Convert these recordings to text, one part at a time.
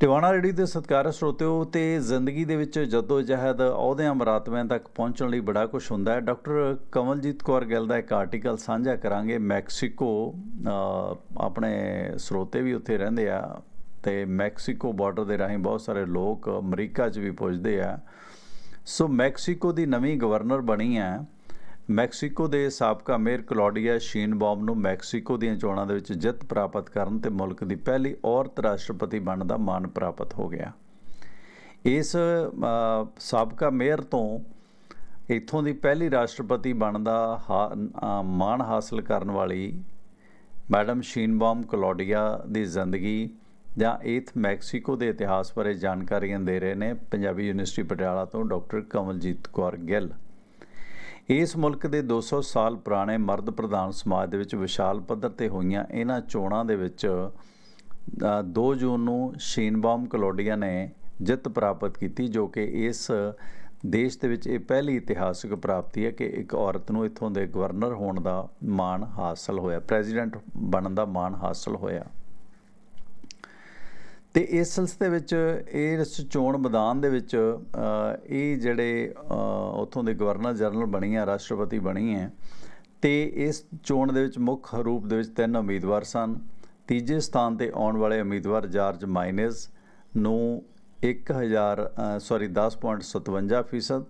Tiwana ready ਦੇ ਸਤਿਕਾਰਤ ਸਰੋਤਿਓ ਤੇ ਜ਼ਿੰਦਗੀ ਦੇ ਵਿੱਚ ਜਦੋਂ ਜਹਿਦ ਅਹੁਦਿਆਂ ਮਰਾਤਬਿਆਂ ਤੱਕ ਪਹੁੰਚਣ ਲਈ ਬੜਾ ਕੁਝ ਹੁੰਦਾ ਹੈ। ਡਾਕਟਰ ਕਮਲਜੀਤ ਕੌਰ ਗਿੱਲ ਦਾ ਇੱਕ ਆਰਟੀਕਲ ਸਾਂਝਾ ਕਰਾਂਗੇ। ਮੈਕਸੀਕੋ ਆਪਣੇ ਸਰੋਤੇ ਵੀ ਉੱਥੇ ਰਹਿੰਦੇ ਆ ਤੇ ਮੈਕਸੀਕੋ ਬਾਰਡਰ ਦੇ ਰਾਹੀਂ ਬਹੁਤ ਸਾਰੇ ਲੋਕ ਅਮਰੀਕਾ 'ਚ ਵੀ ਪੁੱਜਦੇ ਆ। ਸੋ ਮੈਕਸੀਕੋ ਦੀ ਨਵੀਂ ਗਵਰਨਰ ਬਣੀ ਹੈ। ਮੈਕਸੀਕੋ ਦੇ ਸਾਬਕਾ ਮੇਅਰ ਕਲੌਡੀਆ ਸ਼ੀਨਬਾਮ ਨੂੰ ਮੈਕਸੀਕੋ ਦੀਆਂ ਚੋਣਾਂ ਦੇ ਵਿੱਚ ਜਿੱਤ ਪ੍ਰਾਪਤ ਕਰਨ ਤੇ ਮੁਲਕ ਦੀ ਪਹਿਲੀ ਔਰਤ ਰਾਸ਼ਟਰਪਤੀ ਬਣਨ ਦਾ ਮਾਣ ਪ੍ਰਾਪਤ ਹੋ ਗਿਆ। ਇਸ ਸਾਬਕਾ ਮੇਅਰ ਤੋਂ ਇੱਥੋਂ ਦੀ ਪਹਿਲੀ ਰਾਸ਼ਟਰਪਤੀ ਬਣਨ ਦਾ ਹਾ- ਮਾਣ ਹਾਸਲ ਕਰਨ ਵਾਲੀ ਮੈਡਮ ਸ਼ੀਨਬਾਮ ਕਲੌਡੀਆ ਦੀ ਜ਼ਿੰਦਗੀ ਜਾਂ ਏਥ ਮੈਕਸੀਕੋ ਦੇ ਇਤਿਹਾਸ ਬਾਰੇ ਜਾਣਕਾਰੀਆਂ ਦੇ ਰਹੇ ਨੇ ਪੰਜਾਬੀ ਯੂਨੀਵਰਸਿਟੀ ਪਟਿਆਲਾ ਤੋਂ ਡਾਕਟਰ ਕਮਲਜੀਤ ਕੌਰ ਗਿੱਲ। ਇਸ ਮੁਲਕ ਦੇ 200 ਸਾਲ ਪੁਰਾਣੇ ਮਰਦ ਪ੍ਰਧਾਨ ਸਮਾਜ ਦੇ ਵਿੱਚ ਵਿਸ਼ਾਲ ਪੱਧਰ ਤੇ ਹੋਈਆਂ ਇਹਨਾਂ ਚੋਣਾਂ ਦੇ ਵਿੱਚ ਅ, 2 ਜੂਨ ਨੂੰ ਸ਼ੀਨਬਾਮ ਕਲੋਡੀਆ ਨੇ ਜਿੱਤ ਪ੍ਰਾਪਤ ਕੀਤੀ ਜੋ ਕਿ ਇਸ ਦੇਸ਼ ਦੇ ਵਿੱਚ ਇਹ ਪਹਿਲੀ ਇਤਿਹਾਸਕ ਪ੍ਰਾਪਤੀ ਹੈ ਕਿ ਇੱਕ ਔਰਤ ਨੂੰ ਇੱਥੋਂ ਦੇ ਗਵਰਨਰ ਹੋਣ ਦਾ ਮਾਣ ਹਾਸਲ ਹੋਇਆ ਪ੍ਰੈਜ਼ੀਡੈਂਟ ਬਣਨ ਦਾ ਮਾਣ ਹਾਸਲ ਹੋਇਆ। ਤੇ ਇਸ ਸਿਲਸਿਲੇ ਵਿੱਚ ਇਸ ਚੋਣ ਮੈਦਾਨ ਦੇ ਵਿੱਚ ਇਹ ਜਿਹੜੇ ਅ, ਉੱਥੋਂ ਦੇ ਗਵਰਨਰ ਜਨਰਲ ਬਣੀ ਆ ਰਾਸ਼ਟਰਪਤੀ ਬਣੀ ਹੈ ਤੇ ਇਸ ਚੋਣ ਦੇ ਵਿੱਚ ਮੁੱਖ ਰੂਪ ਦੇ ਵਿੱਚ ਤਿੰਨ ਉਮੀਦਵਾਰ ਸਨ। ਤੀਜੇ ਸਥਾਨ ਤੇ ਆਉਣ ਵਾਲੇ ਉਮੀਦਵਾਰ ਜਾਰਜ ਮਾਈਨੇਜ਼ ਨੂੰ 1000 ਸੌਰੀ 10.57 ਫੀਸਦ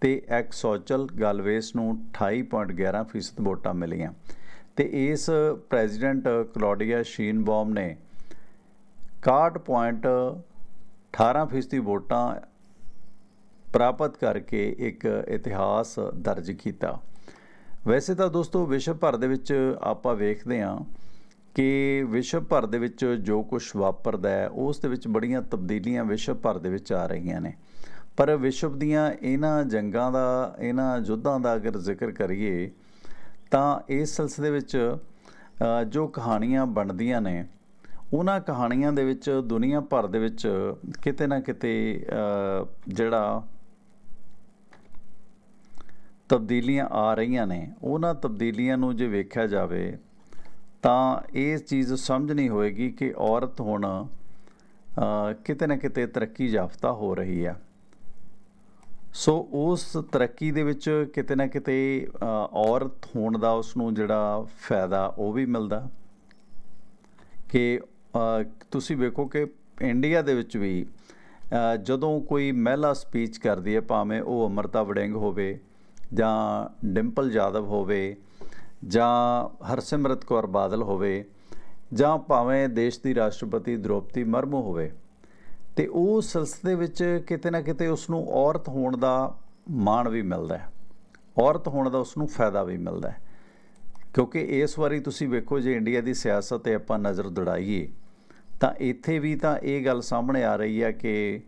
ਤੇ ਐਕਸੋਚਲ ਗਾਲਵੇਸ ਨੂੰ 28.11 ਫੀਸਦ ਵੋਟਾਂ ਮਿਲੀਆਂ। ਤੇ ਇਸ ਪ੍ਰੈਜ਼ੀਡੈਂਟ ਕਲੌਡੀਆ ਸ਼ੀਨਬਾਮ ਨੇ 61.18 ਫੀਸਦੀ ਵੋਟਾਂ ਪ੍ਰਾਪਤ ਕਰਕੇ ਇੱਕ ਇਤਿਹਾਸ ਦਰਜ ਕੀਤਾ। ਵੈਸੇ ਤਾਂ ਦੋਸਤੋ ਵਿਸ਼ਵ ਭਰ ਦੇ ਵਿੱਚ ਆਪਾਂ ਵੇਖਦੇ ਹਾਂ ਕਿ ਵਿਸ਼ਵ ਭਰ ਦੇ ਵਿੱਚ ਜੋ ਕੁਝ ਵਾਪਰਦਾ ਹੈ, ਉਸ ਦੇ ਵਿੱਚ ਬੜੀਆਂ ਤਬਦੀਲੀਆਂ ਵਿਸ਼ਵ ਭਰ ਦੇ ਵਿੱਚ ਆ ਰਹੀਆਂ ਨੇ। ਪਰ ਵਿਸ਼ਵ ਦੀਆਂ ਇਹਨਾਂ ਜੰਗਾਂ ਦਾ, ਇਹਨਾਂ ਯੁੱਧਾਂ ਦਾ ਅਗਰ ਜ਼ਿਕਰ ਕਰੀਏ, ਤਾਂ ਇਸ ਸਿਲਸਿਲੇ ਵਿੱਚ ਜੋ ਕਹਾਣੀਆਂ ਬਣਦੀਆਂ ਨੇ ਉਹਨਾਂ ਕਹਾਣੀਆਂ ਦੇ ਵਿੱਚ, ਦੁਨੀਆ ਭਰ ਦੇ ਵਿੱਚ ਕਿਤੇ ਨਾ ਕਿਤੇ ਜਿਹੜਾ ਤਬਦੀਲੀਆਂ ਆ ਰਹੀਆਂ ਨੇ, ਉਹਨਾਂ ਤਬਦੀਲੀਆਂ ਨੂੰ ਜੇ ਵੇਖਿਆ ਜਾਵੇ, ਤਾਂ ਇਹ ਚੀਜ਼ ਸਮਝ ਨਹੀਂ ਹੋਏਗੀ ਕਿ ਔਰਤ ਹੁਣ ਕਿਤੇ ਨਾ ਕਿਤੇ ਤਰੱਕੀ ਯਾਫਤਾ ਹੋ ਰਹੀ ਆ ਸੋ ਉਸ ਤਰੱਕੀ ਦੇ ਵਿੱਚ ਕਿਤੇ ਨਾ ਕਿਤੇ ਔਰਤ ਹੋਣ ਦਾ ਉਸ ਨੂੰ ਜਿਹੜਾ ਫਾਇਦਾ ਉਹ ਵੀ ਮਿਲਦਾ ਕਿ ਤੁਸੀਂ ਵੇਖੋ ਕਿ ਇੰਡੀਆ ਦੇ ਵਿੱਚ ਵੀ ਜਦੋਂ ਕੋਈ ਮਹਿਲਾ ਸਪੀਚ ਕਰਦੀ ਹੈ, ਭਾਵੇਂ ਉਹ ਅਮਰਤਾ ਵੜਿੰਗ ਹੋਵੇ ਜਾਂ ਡਿੰਪਲ ਯਾਦਵ ਹੋਵੇ ਜਾਂ ਹਰਸਿਮਰਤ ਕੌਰ ਬਾਦਲ ਹੋਵੇ ਜਾਂ ਭਾਵੇਂ ਦੇਸ਼ ਦੀ ਰਾਸ਼ਟਰਪਤੀ ਦ੍ਰੋਪਦੀ ਮਰਮੂ ਹੋਵੇ, ਤੇ ਉਹ ਸਿਲਸਿਲੇ ਵਿੱਚ ਕਿਤੇ ਨਾ ਕਿਤੇ ਉਸ ਨੂੰ ਔਰਤ ਹੋਣ ਦਾ ਮਾਣ ਵੀ ਮਿਲਦਾ ਹੈ। ਔਰਤ ਹੋਣ ਦਾ ਉਸ ਨੂੰ ਫਾਇਦਾ ਵੀ ਮਿਲਦਾ ਹੈ। ਕਿਉਂਕਿ ਇਸ ਵਾਰੀ ਤੁਸੀਂ ਵੇਖੋ ਜੇ ਇੰਡੀਆ ਦੀ ਸਿਆਸਤ ਤੇ ਆਪਾਂ ਨਜ਼ਰ ਦੜਾਈਏ ਤਾਂ ਇੱਥੇ ਵੀ ਤਾਂ ਇਹ ਗੱਲ ਸਾਹਮਣੇ ਆ ਰਹੀ ਹੈ ਕਿ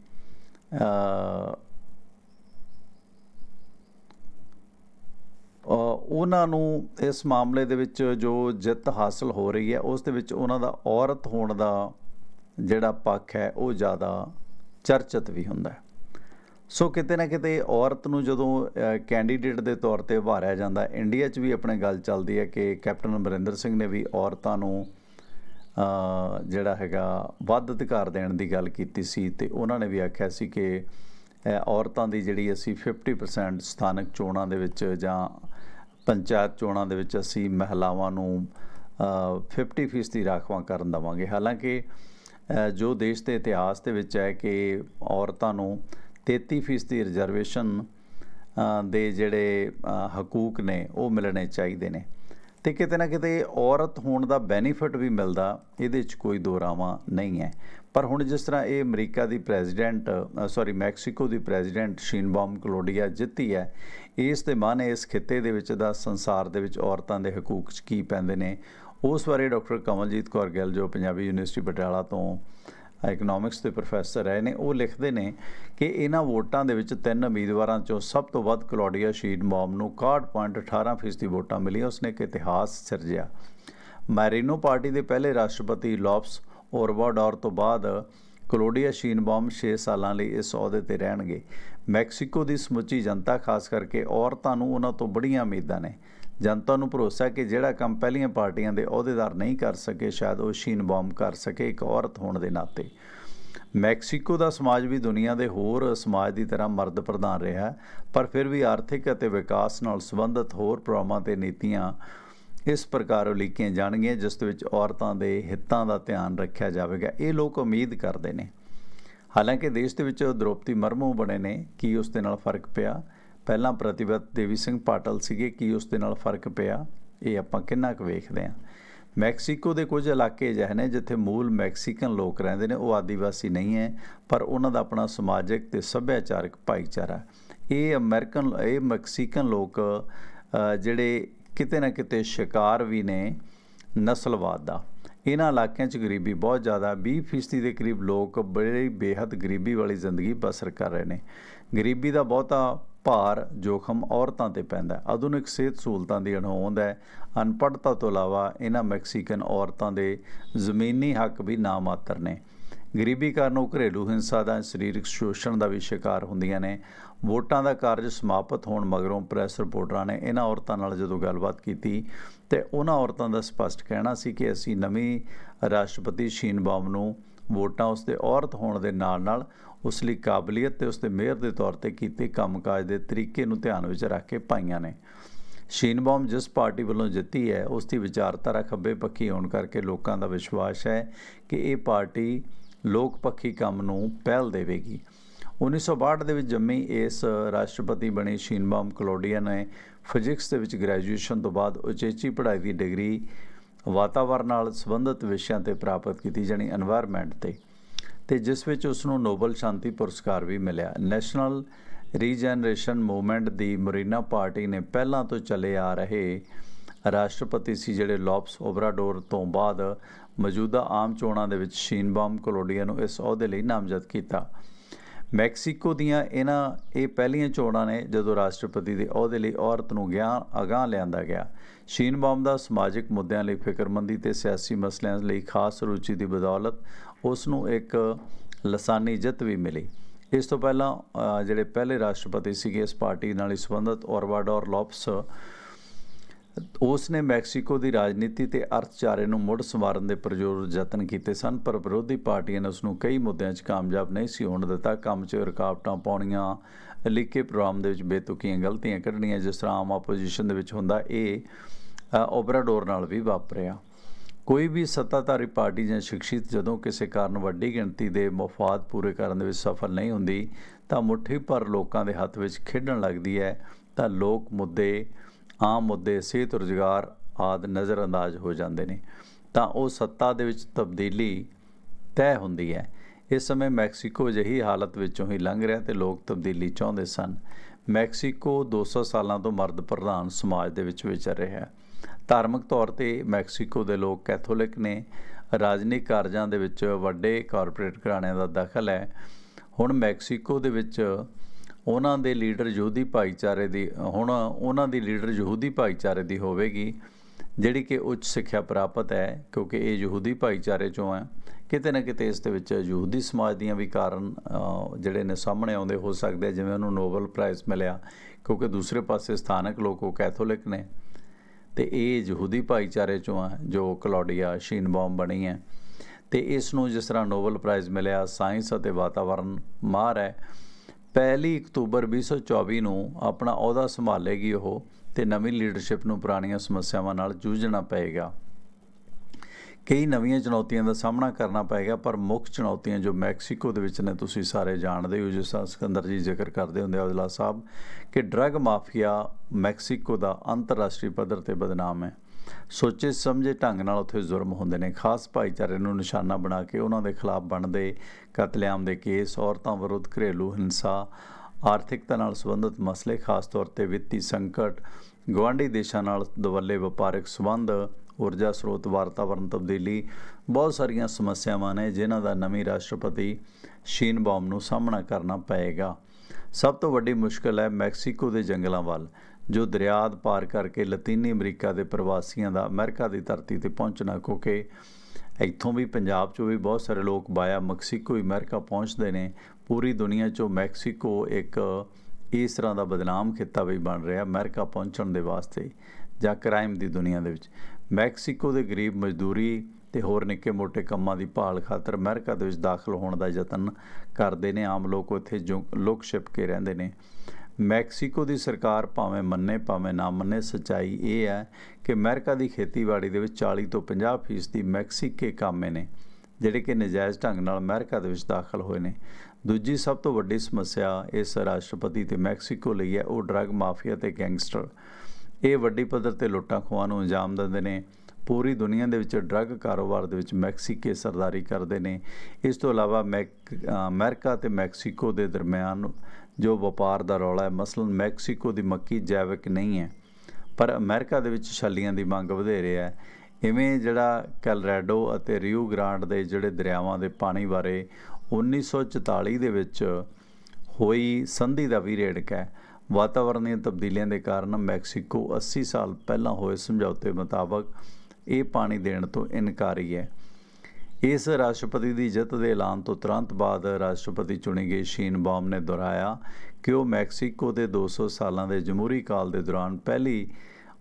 ਉਹਨਾਂ ਨੂੰ ਇਸ ਮਾਮਲੇ ਦੇ ਵਿੱਚ ਜੋ ਜਿੱਤ ਹਾਸਲ ਹੋ ਰਹੀ ਹੈ, ਉਸ ਦੇ ਵਿੱਚ ਉਹਨਾਂ ਦਾ ਔਰਤ ਹੋਣ ਦਾ ਜਿਹੜਾ ਪੱਖ ਹੈ, ਉਹ ਜ਼ਿਆਦਾ ਚਰਚਿਤ ਵੀ ਹੁੰਦਾ ਹੈ। ਸੋ ਕਿਤੇ ਨਾ ਕਿਤੇ ਔਰਤ ਨੂੰ ਜਦੋਂ ਕੈਂਡੀਡੇਟ ਦੇ ਤੌਰ ਤੇ ਉਭਾਰਿਆ ਜਾਂਦਾ, ਇੰਡੀਆ 'ਚ ਵੀ ਆਪਣੇ ਗੱਲ ਚੱਲਦੀ ਹੈ ਕਿ ਕੈਪਟਨ ਅਮਰਿੰਦਰ ਸਿੰਘ ਨੇ ਵੀ ਔਰਤਾਂ ਨੂੰ ਜਿਹੜਾ ਹੈਗਾ ਵੱਧ ਅਧਿਕਾਰ ਦੇਣ ਦੀ ਗੱਲ ਕੀਤੀ ਸੀ ਤੇ ਉਹਨਾਂ ਨੇ ਵੀ ਆਖਿਆ ਸੀ ਕਿ ਔਰਤਾਂ ਦੀ ਜਿਹੜੀ ਅਸੀਂ 50% ਸਥਾਨਕ ਚੋਣਾਂ ਦੇ ਵਿੱਚ ਜਾਂ ਪੰਚਾਇਤ ਚੋਣਾਂ ਦੇ ਵਿੱਚ ਅਸੀਂ ਮਹਿਲਾਵਾਂ ਨੂੰ ਅ, 50% ਦੀ ਰਾਖਵਾਂ ਕਰਨ ਦੇਵਾਂਗੇ। ਹਾਲਾਂਕਿ ਜੋ ਦੇਸ਼ ਦੇ ਇਤਿਹਾਸ ਦੇ ਵਿੱਚ ਹੈ ਕਿ ਔਰਤਾਂ ਨੂੰ 33% ਦੀ ਰਿਜ਼ਰਵੇਸ਼ਨ ਦੇ ਜਿਹੜੇ ਹਕੂਕ ਨੇ ਉਹ ਮਿਲਣੇ ਚਾਹੀਦੇ ਨੇ। ਤੇ ਕਿਤੇ ਨਾ ਕਿਤੇ ਔਰਤ ਹੋਣ ਦਾ ਬੈਨੀਫਿਟ ਵੀ ਮਿਲਦਾ, ਇਹਦੇ 'ਚ ਕੋਈ ਦੋ ਰਾਵਾਂ ਨਹੀਂ ਹੈ। ਪਰ ਹੁਣ ਜਿਸ ਤਰ੍ਹਾਂ ਇਹ ਅਮਰੀਕਾ ਦੀ ਪ੍ਰੈਜ਼ੀਡੈਂਟ ਸੌਰੀ, ਮੈਕਸੀਕੋ ਦੀ ਪ੍ਰੈਜ਼ੀਡੈਂਟ ਸ਼ੀਨਬਾਮ ਕਲੋਡੀਆ ਜਿੱਤੀ ਹੈ, ਇਸ ਦੇ ਮਾਨੇ ਇਸ ਖਿੱਤੇ ਦੇ ਵਿੱਚ ਦਾ ਸੰਸਾਰ ਦੇ ਵਿੱਚ ਔਰਤਾਂ ਦੇ ਹਕੂਕ 'ਚ ਕੀ ਪੈਂਦੇ ਨੇ, ਉਸ ਬਾਰੇ ਡਾਕਟਰ ਕਮਲਜੀਤ ਕੌਰ ਗਿੱਲ ਜੋ ਪੰਜਾਬੀ ਯੂਨੀਵਰਸਿਟੀ ਪਟਿਆਲਾ ਤੋਂ ਇਕਨੋਮਿਕਸ ਦੇ ਪ੍ਰੋਫੈਸਰ ਰਹੇ ਨੇ, ਉਹ ਲਿਖਦੇ ਨੇ ਕਿ ਇਹਨਾਂ ਵੋਟਾਂ ਦੇ ਵਿੱਚ ਤਿੰਨ ਉਮੀਦਵਾਰਾਂ ਚੋਂ ਸਭ ਤੋਂ ਵੱਧ ਕਲੌਡੀਆ ਸ਼ੀਨਬਾਮ ਨੂੰ 61.18% ਫੀਸਦੀ ਵੋਟਾਂ ਮਿਲੀਆਂ, ਉਸਨੇ ਇੱਕ ਇਤਿਹਾਸ ਸਿਰਜਿਆ। ਮੈਰੀਨੋ ਪਾਰਟੀ ਦੇ ਪਹਿਲੇ ਰਾਸ਼ਟਰਪਤੀ ਲੌਪਸ ਓਰਬਾਡੋਰ ਤੋਂ ਬਾਅਦ ਕਲੋਡੀਆ ਸ਼ੀਨਬਾਮ 6 ਸਾਲਾਂ ਲਈ ਇਸ ਅਹੁਦੇ ਤੇ ਰਹਿਣਗੇ। ਮੈਕਸੀਕੋ ਦੀ ਸਮੁੱਚੀ ਜਨਤਾ, ਖਾਸ ਕਰਕੇ ਔਰਤਾਂ ਨੂੰ ਉਹਨਾਂ ਤੋਂ ਬੜੀਆਂ ਉਮੀਦਾਂ ਨੇ। ਜਨਤਾ ਨੂੰ ਭਰੋਸਾ ਹੈ ਕਿ ਜਿਹੜਾ ਕੰਮ ਪਹਿਲੀਆਂ ਪਾਰਟੀਆਂ ਦੇ ਅਹੁਦੇਦਾਰ ਨਹੀਂ ਕਰ ਸਕੇ, ਸ਼ਾਇਦ ਉਹ ਸ਼ੀਨ ਬੌਮ ਕਰ ਸਕੇ ਇੱਕ ਔਰਤ ਹੋਣ ਦੇ ਨਾਤੇ। ਮੈਕਸੀਕੋ ਦਾ ਸਮਾਜ ਵੀ ਦੁਨੀਆ ਦੇ ਹੋਰ ਸਮਾਜ ਦੀ ਤਰ੍ਹਾਂ ਮਰਦ ਪ੍ਰਧਾਨ ਰਿਹਾ ਪਰ ਫਿਰ ਵੀ ਆਰਥਿਕ ਅਤੇ ਵਿਕਾਸ ਨਾਲ ਸੰਬੰਧਿਤ ਹੋਰ ਪ੍ਰੋਗਰਾਮਾਂ ਤੇ ਨੀਤੀਆਂ ਇਸ ਪ੍ਰਕਾਰ ਉਲੀਕੀਆਂ ਜਾਣਗੀਆਂ, ਜਿਸ ਦੇ ਵਿੱਚ ਔਰਤਾਂ ਦੇ ਹਿੱਤਾਂ ਦਾ ਧਿਆਨ ਰੱਖਿਆ ਜਾਵੇਗਾ। ਇਹ ਲੋਕ ਉਮੀਦ ਕਰਦੇ ਨੇ। ਹਾਲਾਂਕਿ ਦੇਸ਼ ਦੇ ਵਿੱਚ ਦ੍ਰੋਪਦੀ ਮਰਮੂ ਬਣੇ ਨੇ, ਕੀ ਉਸ ਦੇ ਨਾਲ ਫ਼ਰਕ ਪਿਆ? ਪਹਿਲਾਂ ਪ੍ਰਤੀਬੱਧ ਦੇਵੀ ਸਿੰਘ ਪਾਟਲ ਸੀਗੇ, ਕੀ ਉਸ ਦੇ ਨਾਲ ਫ਼ਰਕ ਪਿਆ? ਇਹ ਆਪਾਂ ਕਿੰਨਾ ਕੁ ਵੇਖਦੇ ਹਾਂ। ਮੈਕਸੀਕੋ ਦੇ ਕੁਝ ਇਲਾਕੇ ਅਜਿਹੇ ਨੇ ਜਿੱਥੇ ਮੂਲ ਮੈਕਸੀਕਨ ਲੋਕ ਰਹਿੰਦੇ ਨੇ, ਉਹ ਆਦੀਵਾਸੀ ਨਹੀਂ ਹੈ, ਪਰ ਉਹਨਾਂ ਦਾ ਆਪਣਾ ਸਮਾਜਿਕ ਤੇ ਸੱਭਿਆਚਾਰਕ ਭਾਈਚਾਰਾ। ਇਹ ਅਮਰੀਕਨ, ਇਹ ਮੈਕਸੀਕਨ ਲੋਕ ਜਿਹੜੇ ਕਿਤੇ ਨਾ ਕਿਤੇ ਸ਼ਿਕਾਰ ਵੀ ਨੇ ਨਸਲਵਾਦ ਦਾ। ਇਹਨਾਂ ਇਲਾਕਿਆਂ 'ਚ ਗਰੀਬੀ ਬਹੁਤ ਜ਼ਿਆਦਾ 20% ਦੇ ਕਰੀਬ ਲੋਕ ਬੜੇ ਬੇਹੱਦ ਗਰੀਬੀ ਵਾਲੀ ਜ਼ਿੰਦਗੀ ਬਸਰ ਕਰ ਰਹੇ ਨੇ। ਗਰੀਬੀ ਦਾ ਬਹੁਤਾ ਭਾਰ, ਜੋਖਮ ਔਰਤਾਂ ਤੇ ਪੈਂਦਾ ਆਧੁਨਿਕ ਸਿਹਤ ਸਹੂਲਤਾਂ ਦੀ ਅਣਹੋਂਦ ਹੈ। ਅਨਪੜ੍ਹਤਾ ਤੋਂ ਇਲਾਵਾ ਇਹਨਾਂ ਮੈਕਸੀਕਨ ਔਰਤਾਂ ਦੇ ਜ਼ਮੀਨੀ ਹੱਕ ਵੀ ਨਾਮਾਤਰ ਨੇ। ਗਰੀਬੀ ਕਾਰਨ ਉਹ ਘਰੇਲੂ ਹਿੰਸਾ ਦਾ ਸਰੀਰਕ ਸ਼ੋਸ਼ਣ ਦਾ ਵੀ ਸ਼ਿਕਾਰ ਹੁੰਦੀਆਂ ਨੇ। ਵੋਟਾਂ ਦਾ ਕਾਰਜ ਸਮਾਪਤ ਹੋਣ ਮਗਰੋਂ ਪ੍ਰੈਸ ਰਿਪੋਰਟਰਾਂ ਨੇ ਇਹਨਾਂ ਔਰਤਾਂ ਨਾਲ ਜਦੋਂ ਗੱਲਬਾਤ ਕੀਤੀ ਤੇ ਉਹਨਾਂ ਔਰਤਾਂ ਦਾ ਸਪਸ਼ਟ ਕਹਿਣਾ ਸੀ ਕਿ ਅਸੀਂ ਨਵੀਂ ਰਾਸ਼ਟਰਪਤੀ ਸ਼ੀਨਬਾਮ ਨੂੰ ਵੋਟਾਂ ਉਸ ਦੇ ਔਰਤ ਹੋਣ ਦੇ ਨਾਲ ਨਾਲ ਉਸ ਲਈ ਕਾਬਲੀਅਤ ਤੇ ਉਸਦੇ ਤੇ ਮਿਹਰ ਦੇ ਤੌਰ ਤੇ ਕੀਤੇ ਕੰਮਕਾਜ ਦੇ ਤਰੀਕੇ ਨੂੰ ਧਿਆਨ ਵਿੱਚ ਰੱਖ ਕੇ ਪਾਈਆਂ ਨੇ। ਸ਼ੀਨਬੌਮ ਜਿਸ ਪਾਰਟੀ ਵੱਲੋਂ ਜਿੱਤੀ ਹੈ, ਉਸ ਦੀ ਵਿਚਾਰਧਾਰਾ ਖੱਬੇ ਪੱਖੀ ਹੋਣ ਕਰਕੇ ਲੋਕਾਂ ਦਾ ਵਿਸ਼ਵਾਸ ਹੈ ਕਿ ਇਹ ਪਾਰਟੀ ਲੋਕ ਪੱਖੀ ਕੰਮ ਨੂੰ ਪਹਿਲ ਦੇਵੇਗੀ। 1962 ਦੇ ਵਿੱਚ ਜੰਮੀ ਇਸ ਰਾਸ਼ਟਰਪਤੀ ਬਣੀ ਸ਼ੀਨਬਾਮ ਕਲੋਡੀਆ ਨੇ ਫਿਜ਼ਿਕਸ ਦੇ ਵਿੱਚ ਗ੍ਰੈਜੂਏਸ਼ਨ ਤੋਂ ਬਾਅਦ ਉਚੇਚੀ ਪੜ੍ਹਾਈ ਦੀ ਡਿਗਰੀ ਵਾਤਾਵਰਣ ਨਾਲ ਸੰਬੰਧਿਤ ਵਿਸ਼ਿਆਂ ਤੇ ਪ੍ਰਾਪਤ ਕੀਤੀ, ਜਾਣੀ এনवायरमेंट ਤੇ। ਤੇ ਜਿਸ ਵਿੱਚ ਉਸ ਨੂੰ ਨੋਬਲ ਸ਼ਾਂਤੀ ਪੁਰਸਕਾਰ ਵੀ ਮਿਲਿਆ। ਨੈਸ਼ਨਲ ਰੀਜਨਰੇਸ਼ਨ ਮੂਵਮੈਂਟ ਦੀ ਮਰੀਨਾ ਪਾਰਟੀ ਨੇ ਪਹਿਲਾਂ ਤੋਂ ਚੱਲੇ ਆ ਰਹੇ ਰਾਸ਼ਟਰਪਤੀ ਸੀ ਜਿਹੜੇ ਲੋਪਸ ਓਬਰਾਡੋਰ ਤੋਂ ਬਾਅਦ ਮੌਜੂਦਾ ਆਮ ਚੋਣਾਂ ਦੇ ਵਿੱਚ ਸ਼ੀਨਬਾਮ ਕੋਲੋਡੀਆ ਨੂੰ ਇਸ ਅਹੁਦੇ ਲਈ ਨਾਮਜ਼ਦ ਕੀਤਾ। ਮੈਕਸੀਕੋ ਦੀਆਂ ਇਹਨਾਂ, ਇਹ ਪਹਿਲੀਆਂ ਚੋਣਾਂ ਨੇ ਜਦੋਂ ਰਾਸ਼ਟਰਪਤੀ ਦੇ ਅਹੁਦੇ ਲਈ ਔਰਤ ਨੂੰ ਗਿਆ ਅਗਾਹ ਲਿਆਂਦਾ ਗਿਆ। ਸ਼ੀਨਬਾਮ ਦਾ ਸਮਾਜਿਕ ਮੁੱਦਿਆਂ ਲਈ ਫਿਕਰਮੰਦੀ ਤੇ ਸਿਆਸੀ ਮਸਲਿਆਂ ਲਈ ਖਾਸ ਰੁਚੀ ਦੀ ਬਦੌਲਤ ਉਸ ਨੂੰ ਇੱਕ ਲਸਾਨੀ ਜਿੱਤ ਵੀ ਮਿਲੀ। ਇਸ ਤੋਂ ਪਹਿਲਾਂ ਜਿਹੜੇ ਪਹਿਲੇ ਰਾਸ਼ਟਰਪਤੀ ਸੀਗੇ ਇਸ ਪਾਰਟੀ ਨਾਲ ਹੀ ਸੰਬੰਧਿਤ, ਔਰਵਾਡੋਰ ਲੋਪਸ ਉਸ ਨੇ ਮੈਕਸੀਕੋ ਦੀ ਰਾਜਨੀਤੀ ਤੇ ਅਰਥਚਾਰੇ ਨੂੰ ਮੁੜ ਸੰਵਾਰਨ ਦੇ ਪ੍ਰਯੋਗ ਯਤਨ ਕੀਤੇ ਸਨ, ਪਰ ਵਿਰੋਧੀ ਪਾਰਟੀਆਂ ਨੇ ਉਸ ਨੂੰ ਕਈ ਮੁੱਦਿਆਂ 'ਚ ਕਾਮਯਾਬ ਨਹੀਂ ਸੀ ਹੋਣ ਦਿੱਤਾ। ਕੰਮ 'ਚ ਰੁਕਾਵਟਾਂ ਪਾਉਣੀਆਂ, ਲਿਖੇ ਪ੍ਰੋਗਰਾਮ ਦੇ ਵਿੱਚ ਬੇਤੁਕੀਆਂ ਗਲਤੀਆਂ ਕੱਢਣੀਆਂ, ਜਿਸ ਤਰ੍ਹਾਂ ਆਮ ਆਪੋਜੀਸ਼ਨ ਦੇ ਵਿੱਚ ਹੁੰਦਾ, ਇਹ ਓਬਰਾਡੋਰ ਨਾਲ ਵੀ ਵਾਪਰਿਆ। ਕੋਈ ਵੀ ਸੱਤਾਧਾਰੀ ਪਾਰਟੀ ਜਾਂ ਸ਼ਿਕਸ਼ਿਤ ਜਦੋਂ ਕਿਸੇ ਕਾਰਨ ਵੱਡੀ ਗਿਣਤੀ ਦੇ ਮਫਾਦ ਪੂਰੇ ਕਰਨ ਦੇ ਵਿੱਚ ਸਫਲ ਨਹੀਂ ਹੁੰਦੀ, ਤਾਂ ਮੁੱਠੀ ਭਰ ਲੋਕਾਂ ਦੇ ਹੱਥ ਵਿੱਚ ਖੇਡਣ ਲੱਗਦੀ ਹੈ, ਤਾਂ ਲੋਕ ਮੁੱਦੇ, ਆਮ ਮੁੱਦੇ, ਸਿਹਤ, ਰੁਜ਼ਗਾਰ ਆਦ ਨਜ਼ਰਅੰਦਾਜ਼ ਹੋ ਜਾਂਦੇ ਨੇ। ਤਾਂ ਉਹ ਸੱਤਾ ਦੇ ਵਿੱਚ ਤਬਦੀਲੀ ਤੈਅ ਹੁੰਦੀ ਹੈ। ਇਸ ਸਮੇਂ ਮੈਕਸੀਕੋ ਅਜਿਹੀ ਹਾਲਤ ਵਿੱਚੋਂ ਹੀ ਲੰਘ ਰਿਹਾ ਤੇ ਲੋਕ ਤਬਦੀਲੀ ਚਾਹੁੰਦੇ ਸਨ। ਮੈਕਸੀਕੋ 200 ਸਾਲਾਂ ਤੋਂ ਮਰਦ ਪ੍ਰਧਾਨ ਸਮਾਜ ਦੇ ਵਿੱਚ ਵਿਚਰ ਰਿਹਾ। ਹੈ ਧਾਰਮਿਕ ਤੌਰ ਤੇ ਮੈਕਸੀਕੋ ਦੇ ਲੋਕ ਕੈਥੋਲਿਕ ਨੇ ਰਾਜਨੀਤਿਕ ਕਾਰਜਾਂ ਦੇ ਵਿੱਚ ਵੱਡੇ ਕਾਰਪੋਰੇਟ ਘਰਾਣਿਆਂ ਦਾ ਦਖਲ ਹੈ। ਹੁਣ ਮੈਕਸੀਕੋ ਦੇ ਵਿੱਚ ਉਹਨਾਂ ਦੇ ਲੀਡਰ ਯਹੂਦੀ ਭਾਈਚਾਰੇ ਦੀ, ਹੁਣ ਉਹਨਾਂ ਦੀ ਲੀਡਰ ਯਹੂਦੀ ਭਾਈਚਾਰੇ ਦੀ ਹੋਵੇਗੀ, ਜਿਹੜੀ ਕਿ ਉੱਚ ਸਿੱਖਿਆ ਪ੍ਰਾਪਤ ਹੈ, ਕਿਉਂਕਿ ਇਹ ਯਹੂਦੀ ਭਾਈਚਾਰੇ ਚੋਂ ਹੈ। ਕਿਤੇ ਨਾ ਕਿਤੇ ਇਸ ਦੇ ਵਿੱਚ ਯਹੂਦੀ ਸਮਾਜ ਦੀਆਂ ਵੀ ਕਾਰਨ ਜਿਹੜੇ ਨੇ ਸਾਹਮਣੇ ਆਉਂਦੇ ਹੋ ਸਕਦੇ ਜਿਵੇਂ ਉਹਨੂੰ ਨੋਬਲ ਪ੍ਰਾਈਜ਼ ਮਿਲਿਆ, ਕਿਉਂਕਿ ਦੂਸਰੇ ਪਾਸੇ ਸਥਾਨਕ ਲੋਕ ਉਹ ਕੈਥੋਲਿਕ ਨੇ। ਤੇ ਇਹ ਯਹੂਦੀ ਭਾਈਚਾਰੇ ਚੋਂ ਆ, ਜੋ ਕਲੋਡੀਆ ਸ਼ੀਨਬਾਮ ਬਣੀ ਹੈ। ਤੇ ਇਸ ਨੂੰ ਜਿਸ ਤਰ੍ਹਾਂ ਨੋਬਲ ਪ੍ਰਾਈਜ਼ ਮਿਲਿਆ, ਸਾਇੰਸ ਅਤੇ ਵਾਤਾਵਰਣ ਮਾਹਰ ਹੈ। ਪਹਿਲੀ ਅਕਤੂਬਰ 2024 ਨੂੰ ਆਪਣਾ ਅਹੁਦਾ ਸੰਭਾਲੇਗੀ ਉਹ ਤੇ ਨਵੀਂ ਲੀਡਰਸ਼ਿਪ ਨੂੰ ਪੁਰਾਣੀਆਂ ਸਮੱਸਿਆਵਾਂ ਨਾਲ ਜੂਝਣਾ ਪਏਗਾ। ਕਈ ਨਵੀਆਂ ਚੁਣੌਤੀਆਂ ਦਾ ਸਾਹਮਣਾ ਕਰਨਾ ਪਏਗਾ ਪਰ ਮੁੱਖ ਚੁਣੌਤੀਆਂ ਜੋ ਮੈਕਸੀਕੋ ਦੇ ਵਿੱਚ ਨੇ, ਤੁਸੀਂ ਸਾਰੇ ਜਾਣਦੇ ਹੋ ਜਿਸ ਤਰ੍ਹਾਂ ਸਿਕੰਦਰ ਜੀ ਜ਼ਿਕਰ ਕਰਦੇ ਹੁੰਦੇ ਔਜਲਾ ਸਾਹਿਬ, ਕਿ ਡਰੱਗ ਮਾਫੀਆ ਮੈਕਸੀਕੋ ਦਾ ਅੰਤਰਰਾਸ਼ਟਰੀ ਪੱਧਰ ਤੇ ਬਦਨਾਮ ਹੈ। ਸੋਚੇ ਸਮਝੇ ਢੰਗ ਨਾਲ ਉੱਥੇ ਜ਼ੁਰਮ ਹੁੰਦੇ ਨੇ। ਖਾਸ ਭਾਈਚਾਰੇ ਨੂੰ ਨਿਸ਼ਾਨਾ ਬਣਾ ਕੇ ਉਹਨਾਂ ਦੇ ਖਿਲਾਫ ਬਣਦੇ ਕਤਲੇਆਮ ਦੇ ਕੇਸ, ਔਰਤਾਂ ਵਿਰੁੱਧ ਘਰੇਲੂ ਹਿੰਸਾ, ਆਰਥਿਕਤਾ ਨਾਲ ਸੰਬੰਧਿਤ ਮਸਲੇ, ਖਾਸ ਤੌਰ ਤੇ ਵਿੱਤੀ ਸੰਕਟ ਗਵਾਂਢੀ ਦੇਸ਼ਾਂ ਨਾਲ ਦਵੱਲੇ ਵਪਾਰਕ ਸੰਬੰਧ ਊਰਜਾ ਸਰੋਤ ਵਾਤਾਵਰਣ ਤਬਦੀਲੀ ਬਹੁਤ ਸਾਰੀਆਂ ਸਮੱਸਿਆਵਾਂ ਨੇ, ਜਿਨ੍ਹਾਂ ਦਾ ਨਵੀਂ ਰਾਸ਼ਟਰਪਤੀ ਸ਼ੀਨਬਾਮ ਨੂੰ ਸਾਹਮਣਾ ਕਰਨਾ ਪਏਗਾ। ਸਭ ਤੋਂ ਵੱਡੀ ਮੁਸ਼ਕਲ ਹੈ ਮੈਕਸੀਕੋ ਦੇ ਜੰਗਲਾਂ ਵੱਲ, ਜੋ ਦਰਿਆਦ ਪਾਰ ਕਰਕੇ ਲਤੀਨੀ ਅਮਰੀਕਾ ਦੇ ਪ੍ਰਵਾਸੀਆਂ ਦਾ ਅਮਰੀਕਾ ਦੀ ਧਰਤੀ ਤੇ ਪਹੁੰਚਣਾ, ਕਿਉਂਕਿ ਇੱਥੋਂ ਵੀ ਪੰਜਾਬ 'ਚੋਂ ਵੀ ਬਹੁਤ ਸਾਰੇ ਲੋਕ ਬਾਇਆ ਮੈਕਸੀਕੋ ਹੀ ਅਮਰੀਕਾ ਪਹੁੰਚਦੇ ਨੇ। ਪੂਰੀ ਦੁਨੀਆ 'ਚੋਂ ਮੈਕਸੀਕੋ ਇੱਕ ਇਸ ਤਰ੍ਹਾਂ ਦਾ ਬਦਨਾਮ ਖਿੱਤਾ ਵੀ ਬਣ ਰਿਹਾ ਅਮਰੀਕਾ ਪਹੁੰਚਣ ਦੇ ਵਾਸਤੇ ਜਾਂ ਕ੍ਰਾਈਮ ਦੀ ਦੁਨੀਆ ਦੇ ਵਿੱਚ। ਮੈਕਸੀਕੋ ਦੇ ਗਰੀਬ ਮਜ਼ਦੂਰੀ ਤੇ ਹੋਰ ਨਿੱਕੇ-ਮੋਟੇ ਕੰਮਾਂ ਦੀ ਭਾਲ ਖਾਤਰ ਅਮਰੀਕਾ ਦੇ ਵਿੱਚ ਦਾਖਲ ਹੋਣ ਦਾ ਯਤਨ ਕਰਦੇ ਨੇ, ਆਮ ਲੋਕ ਉੱਥੇ ਜੋ ਲੁਕ ਛਿਪ ਕੇ ਰਹਿੰਦੇ ਨੇ। ਮੈਕਸੀਕੋ ਦੀ ਸਰਕਾਰ ਭਾਵੇਂ ਮੰਨੇ, ਭਾਵੇਂ ਨਾ ਮੰਨੇ, ਸਚਾਈ ਇਹ ਹੈ ਕਿ ਅਮਰੀਕਾ ਦੀ ਖੇਤੀਬਾੜੀ ਦੇ ਵਿੱਚ 40 ਤੋਂ 50% ਦੀ ਮੈਕਸੀਕੇ ਕਾਮੇ ਨੇ, ਜਿਹੜੇ ਕਿ ਨਜਾਇਜ਼ ਢੰਗ ਨਾਲ ਅਮਰੀਕਾ ਦੇ ਵਿੱਚ ਦਾਖਲ ਹੋਏ ਨੇ। ਦੂਜੀ ਸਭ ਤੋਂ ਵੱਡੀ ਸਮੱਸਿਆ ਇਸ ਰਾਸ਼ਟਰਪਤੀ ਤੇ ਮੈਕਸੀਕੋ ਲਈ ਹੈ, ਉਹ ਡਰੱਗ ਮਾਫੀਆ ਤੇ ਗੈਂਗਸਟਰ। ਇਹ ਵੱਡੀ ਪੱਧਰ ਤੇ ਲੁੱਟਾਂ ਖੋਹਾਂ ਨੂੰ ਅੰਜਾਮ ਦਿੰਦੇ ਨੇ। ਪੂਰੀ ਦੁਨੀਆ ਦੇ ਵਿੱਚ ਡਰੱਗ ਕਾਰੋਬਾਰ ਦੇ ਵਿੱਚ ਮੈਕਸੀਕੇ ਸਰਦਾਰੀ ਕਰਦੇ ਨੇ। ਇਸ ਤੋਂ ਇਲਾਵਾ ਅਮਰੀਕਾ ਤੇ ਮੈਕਸੀਕੋ ਦੇ ਦਰਮਿਆਨ ਜੋ ਵਪਾਰ ਦਾ ਰੌਲਾ ਹੈ, ਮਸਲਨ ਮੈਕਸੀਕੋ ਦੀ ਮੱਕੀ ਜੈਵਿਕ ਨਹੀਂ ਹੈ। ਪਰ ਅਮਰੀਕਾ ਦੇ ਵਿੱਚ ਛੱਲੀਆਂ ਦੀ ਮੰਗ ਵਧੇਰੇ ਹੈ। ਇਵੇਂ ਜਿਹੜਾ ਕੈਲਰੈਡੋ ਅਤੇ ਰਿਓ ਗ੍ਰਾਂਡ ਦੇ ਜਿਹੜੇ ਦਰਿਆਵਾਂ ਦੇ ਪਾਣੀ ਬਾਰੇ 1944 ਦੇ ਵਿੱਚ ਹੋਈ ਸੰਧੀ ਦਾ ਵੀ ਰੇੜਕ ਹੈ। ਵਾਤਾਵਰਣੀ ਤਬਦੀਲੀਆਂ ਦੇ ਕਾਰਨ ਮੈਕਸੀਕੋ 80 ਸਾਲ ਪਹਿਲਾਂ ਹੋਏ ਸਮਝੌਤੇ ਮੁਤਾਬਕ ਇਹ ਪਾਣੀ ਦੇਣ ਤੋਂ ਇਨਕਾਰੀ ਹੈ। ਇਸ ਰਾਸ਼ਟਰਪਤੀ ਦੀ ਜਿੱਤ ਦੇ ਐਲਾਨ ਤੋਂ ਤੁਰੰਤ ਬਾਅਦ ਰਾਸ਼ਟਰਪਤੀ ਚੁਣੀ ਗਈ ਸ਼ੀਨ ਬੌਮ ਨੇ ਦੁਹਰਾਇਆ ਕਿ ਉਹ ਮੈਕਸੀਕੋ ਦੇ 200 ਸਾਲਾਂ ਦੇ ਜਮਹੂਰੀ ਕਾਲ ਦੇ ਦੌਰਾਨ ਪਹਿਲੀ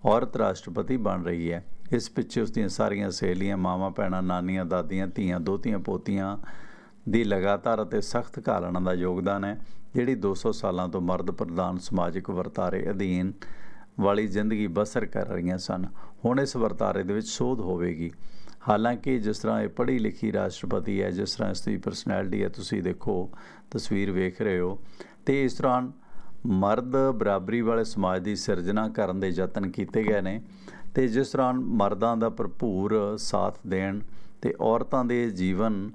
ਔਰਤ ਰਾਸ਼ਟਰਪਤੀ ਬਣ ਰਹੀ ਹੈ। ਇਸ ਪਿੱਛੇ ਉਸ ਦੀਆਂ ਸਾਰੀਆਂ ਸਹੇਲੀਆਂ, ਮਾਵਾਂ, ਭੈਣਾਂ, ਨਾਨੀਆਂ, ਦਾਦੀਆਂ, ਧੀਆਂ, ਦੋਤੀਆਂ, ਪੋਤੀਆਂ ਦੀ ਲਗਾਤਾਰ ਅਤੇ ਸਖਤ ਘਾਲਣਾ ਦਾ ਯੋਗਦਾਨ ਹੈ। ਜਿਹੜੀ 200 ਸਾਲਾਂ ਤੋਂ ਮਰਦ ਪ੍ਰਧਾਨ ਸਮਾਜਿਕ ਵਰਤਾਰੇ ਅਧੀਨ ਵਾਲੀ ਜ਼ਿੰਦਗੀ ਬਸਰ ਕਰ ਰਹੀਆਂ ਸਨ, ਹੁਣ ਇਸ ਵਰਤਾਰੇ ਦੇ ਵਿੱਚ ਸੋਧ ਹੋਵੇਗੀ। ਹਾਲਾਂਕਿ ਜਿਸ ਤਰ੍ਹਾਂ ਇਹ ਪੜ੍ਹੀ ਲਿਖੀ ਰਾਸ਼ਟਰਪਤੀ ਹੈ, ਜਿਸ ਤਰ੍ਹਾਂ ਇਸ ਦੀ ਪਰਸਨੈਲਿਟੀ ਹੈ, ਤੁਸੀਂ ਦੇਖੋ, ਤਸਵੀਰ ਵੇਖ ਰਹੇ ਹੋ, ਤੇ ਇਸ ਦੌਰਾਨ ਮਰਦ ਬਰਾਬਰੀ ਵਾਲੇ ਸਮਾਜ ਦੀ ਸਿਰਜਣਾ ਕਰਨ ਦੇ ਯਤਨ ਕੀਤੇ ਗਏ ਨੇ, ਤੇ ਜਿਸ ਦੌਰਾਨ ਮਰਦਾਂ ਦਾ ਭਰਪੂਰ ਸਾਥ ਦੇਣ ਤੇ ਔਰਤਾਂ ਦੇ ਜੀਵਨ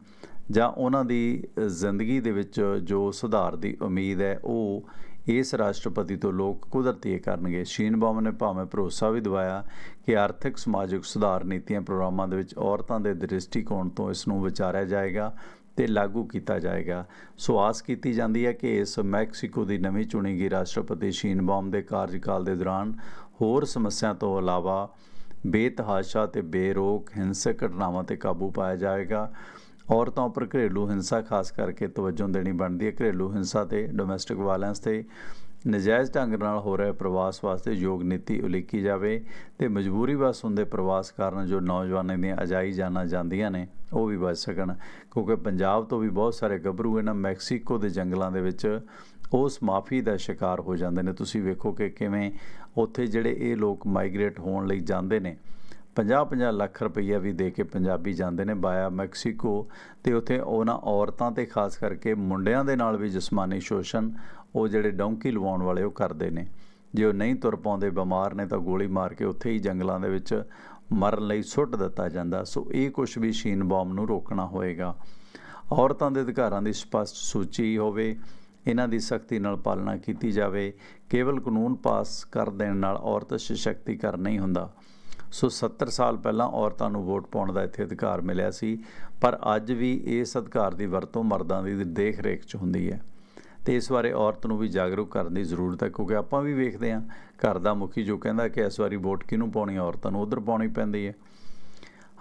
ਜਾਂ ਉਹਨਾਂ ਦੀ ਜ਼ਿੰਦਗੀ ਦੇ ਵਿੱਚ ਜੋ ਸੁਧਾਰ ਦੀ ਉਮੀਦ ਹੈ, ਉਹ ਇਸ ਰਾਸ਼ਟਰਪਤੀ ਤੋਂ ਲੋਕ ਕੁਦਰਤੀ ਕਰਨਗੇ। ਸ਼ੀਨ ਬਾਮ ਨੇ ਭਾਵੇਂ ਭਰੋਸਾ ਵੀ ਦਿਵਾਇਆ ਕਿ ਆਰਥਿਕ, ਸਮਾਜਿਕ ਸੁਧਾਰ ਨੀਤੀਆਂ ਪ੍ਰੋਗਰਾਮਾਂ ਦੇ ਵਿੱਚ ਔਰਤਾਂ ਦੇ ਦ੍ਰਿਸ਼ਟੀਕੋਣ ਤੋਂ ਇਸ ਨੂੰ ਵਿਚਾਰਿਆ ਜਾਏਗਾ ਤੇ ਲਾਗੂ ਕੀਤਾ ਜਾਏਗਾ। ਸੋ ਆਸ ਕੀਤੀ ਜਾਂਦੀ ਹੈ ਕਿ ਇਸ ਮੈਕਸੀਕੋ ਦੀ ਨਵੀਂ ਚੁਣੀ ਗਈ ਰਾਸ਼ਟਰਪਤੀ ਸ਼ੀਨ ਬਾਮ ਦੇ ਕਾਰਜਕਾਲ ਦੇ ਦੌਰਾਨ ਹੋਰ ਸਮੱਸਿਆ ਤੋਂ ਇਲਾਵਾ ਬੇਤਹਾਸ਼ਾ ਤੇ ਬੇਰੋਕ ਹਿੰਸਕ ਘਟਨਾਵਾਂ ਤੇ ਕਾਬੂ ਪਾਇਆ ਜਾਏਗਾ। ਔਰਤਾਂ ਉੱਪਰ ਘਰੇਲੂ ਹਿੰਸਾ ਖਾਸ ਕਰਕੇ ਤਵੱਜੋ ਦੇਣੀ ਬਣਦੀ ਹੈ। ਘਰੇਲੂ ਹਿੰਸਾ ਤੇ ਡੋਮੈਸਟਿਕ ਵਾਇਲੈਂਸ ਤੇ ਨਜਾਇਜ਼ ਢੰਗ ਨਾਲ ਹੋ ਰਹੇ ਪ੍ਰਵਾਸ ਵਾਸਤੇ ਯੋਗ ਨੀਤੀ ਉਲੀਕੀ ਜਾਵੇ ਤੇ ਮਜਬੂਰੀ ਵਸ ਹੁੰਦੇ ਪ੍ਰਵਾਸ ਕਾਰਨ ਜੋ ਨੌਜਵਾਨਾਂ ਦੀਆਂ ਅਜਾਈ ਜਾਨਾਂ ਜਾਂਦੀਆਂ ਨੇ, ਉਹ ਵੀ ਬਚ ਸਕਣ। ਕਿਉਂਕਿ ਪੰਜਾਬ ਤੋਂ ਵੀ ਬਹੁਤ ਸਾਰੇ ਗੱਭਰੂ ਇਹਨਾਂ ਮੈਕਸੀਕੋ ਦੇ ਜੰਗਲਾਂ ਦੇ ਵਿੱਚ ਉਸ ਮਾਫੀ ਦਾ ਸ਼ਿਕਾਰ ਹੋ ਜਾਂਦੇ ਨੇ। ਤੁਸੀਂ ਵੇਖੋ ਕਿ ਕਿਵੇਂ ਉੱਥੇ ਜਿਹੜੇ ਇਹ ਲੋਕ ਮਾਈਗ੍ਰੇਟ ਹੋਣ ਲਈ ਜਾਂਦੇ ਨੇ 50-50 ਲੱਖ ਰੁਪਈਆ ਵੀ ਦੇ ਕੇ ਪੰਜਾਬੀ ਜਾਂਦੇ ਨੇ ਬਾਇਆ ਮੈਕਸੀਕੋ ਤੇ ਉੱਥੇ ਉਹਨਾਂ ਔਰਤਾਂ ਤੇ ਖਾਸ ਕਰਕੇ ਮੁੰਡਿਆਂ ਦੇ ਨਾਲ ਵੀ ਜਿਸਮਾਨੀ ਸ਼ੋਸ਼ਣ ਉਹ ਜਿਹੜੇ ਡੌਂਕੀ ਲਵਾਉਣ ਵਾਲੇ ਉਹ ਕਰਦੇ ਨੇ। ਜੇ ਉਹ ਨਹੀਂ ਤੁਰ ਪਾਉਂਦੇ, ਬਿਮਾਰ ਨੇ ਤਾਂ ਗੋਲੀ ਮਾਰ ਕੇ ਉੱਥੇ ਹੀ ਜੰਗਲਾਂ ਦੇ ਵਿੱਚ ਮਰਨ ਲਈ ਸੁੱਟ ਦਿੱਤਾ ਜਾਂਦਾ। ਸੋ ਇਹ ਕੁਝ ਵੀ ਸ਼ੀਨ ਬੌਮ ਨੂੰ ਰੋਕਣਾ ਹੋਏਗਾ। ਔਰਤਾਂ ਦੇ ਅਧਿਕਾਰਾਂ ਦੀ ਸਪਸ਼ਟ ਸੂਚੀ ਹੋਵੇ, ਇਹਨਾਂ ਦੀ ਸਖਤੀ ਨਾਲ ਪਾਲਣਾ ਕੀਤੀ ਜਾਵੇ, ਕੇਵਲ ਕਾਨੂੰਨ ਪਾਸ ਕਰ ਦੇਣ ਨਾਲ ਔਰਤ ਸਸ਼ਕਤੀਕਰਨ ਨਹੀਂ ਹੁੰਦਾ। ਸੋ 70 ਸਾਲ ਪਹਿਲਾਂ ਔਰਤਾਂ ਨੂੰ ਵੋਟ ਪਾਉਣ ਦਾ ਇੱਥੇ ਅਧਿਕਾਰ ਮਿਲਿਆ ਸੀ, ਪਰ ਅੱਜ ਵੀ ਇਸ ਅਧਿਕਾਰ ਦੀ ਵਰਤੋਂ ਮਰਦਾਂ ਦੀ ਦੇਖ ਰੇਖ 'ਚ ਹੁੰਦੀ ਹੈ। ਤੇ ਇਸ ਬਾਰੇ ਔਰਤ ਨੂੰ ਵੀ ਜਾਗਰੂਕ ਕਰਨ ਦੀ ਜ਼ਰੂਰਤ ਹੈ, ਕਿਉਂਕਿ ਆਪਾਂ ਵੀ ਵੇਖਦੇ ਹਾਂ, ਘਰ ਦਾ ਮੁਖੀ ਜੋ ਕਹਿੰਦਾ ਕਿ ਇਸ ਵਾਰੀ ਵੋਟ ਕਿਹਨੂੰ ਪਾਉਣੀ ਔਰਤਾਂ ਨੂੰ ਉਧਰ ਪਾਉਣੀ ਪੈਂਦੀ ਹੈ।